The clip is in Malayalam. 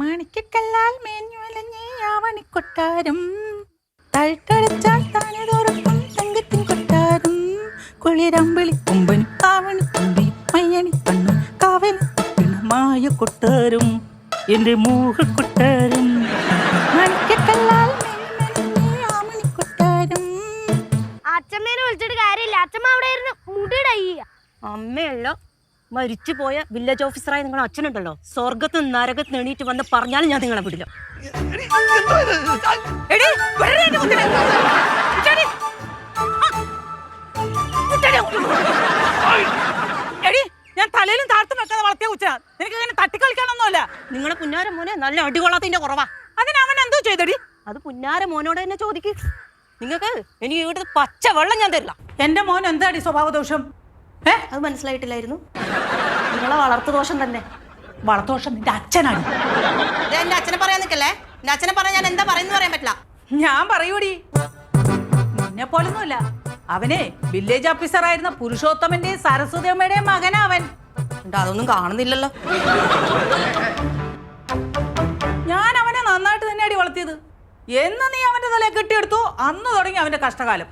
മാണിക്കല്ലാൽ മേഞ്ഞുലഞ്ഞേ ആവണിക്കൊട്ടാരം. തഴുത്തടച്ചാൽ താനെ തുറക്കും തങ്കത്തിൻ കൊട്ടാരം. കുളിരമ്പിളി കുമ്പനും ആവണി കുമ്പിയും മയ്യണി കണ്ണു കാവൽ മായ കൊട്ടാരം. എന്റെ മോഹക്കൊട്ടാരം. മാണിക്കല്ലാൽ അച്ഛമ്മേനെ വിളിച്ചിട്ട് കാര്യമില്ല. അച്ഛമ്മ അവിടെ ഇരുന്ന് മുടിടയ്യ അമ്മയല്ല. മരിച്ചു പോയ വില്ലേജ് ഓഫീസറായ നിങ്ങളുടെ അച്ഛനുണ്ടല്ലോ. സ്വർഗത്ത് നരകത്ത് എണീറ്റ് വന്ന് പറഞ്ഞാലും ഞാൻ നിങ്ങളെ വിടില്ല. ഞാൻ തലയിലും താഴ്ത്തും വെക്കാതെ വളർത്തിയ ഉച്ച നിനക്ക് ഇങ്ങനെ തട്ടിക്കളിക്കാനൊന്നുമല്ല. നിങ്ങളെ പുന്നാര മോനെ നല്ല അടികൊള്ളാത്തതിന്റെ കുറവാ. അതിന് അവൻ എന്തോ ചെയ്തടി? അത് പുന്നാര മോനോട് തന്നെ ചോദിക്ക്. നിങ്ങൾക്ക് എനിക്ക് ഇവിടുത്തെ പച്ച വെള്ളം ഞാൻ തരില്ല. എന്റെ മോൻ എന്താടി സ്വഭാവ ദോഷം ഏ? അത് മനസ്സിലായിട്ടില്ലായിരുന്നു. നിങ്ങളെ വളർത്തു ദോഷം തന്നെ. വളർത്തോഷം നിന്റെ അച്ഛനാണ്. ഇത് എന്റെ അച്ഛനെ പറയാൻ നിൽക്കല്ലേ? എന്റെ അച്ഛനെ പറയാൻ ഞാൻ എന്താ പറയുന്നു പറയാൻ പറ്റില്ല. ഞാൻ പറയൂടി. നിന്നെ പോലൊന്നുമില്ല. അവനെ വില്ലേജ് ഓഫീസർ ആയിരുന്ന പുരുഷോത്തമന്റെയും സരസ്വതി അമ്മയുടെയും മകനാ അവൻ എന്നിട്ട് അതൊന്നും കാണുന്നില്ലല്ലോ. ഞാൻ അവനെ നന്നായിട്ട് തന്നെയാടി വളർത്തിയത്. എന്ന് നീ അവന്റെ തലയെ കെട്ടിയെടുത്തു അന്ന് തുടങ്ങി അവന്റെ കഷ്ടകാലം.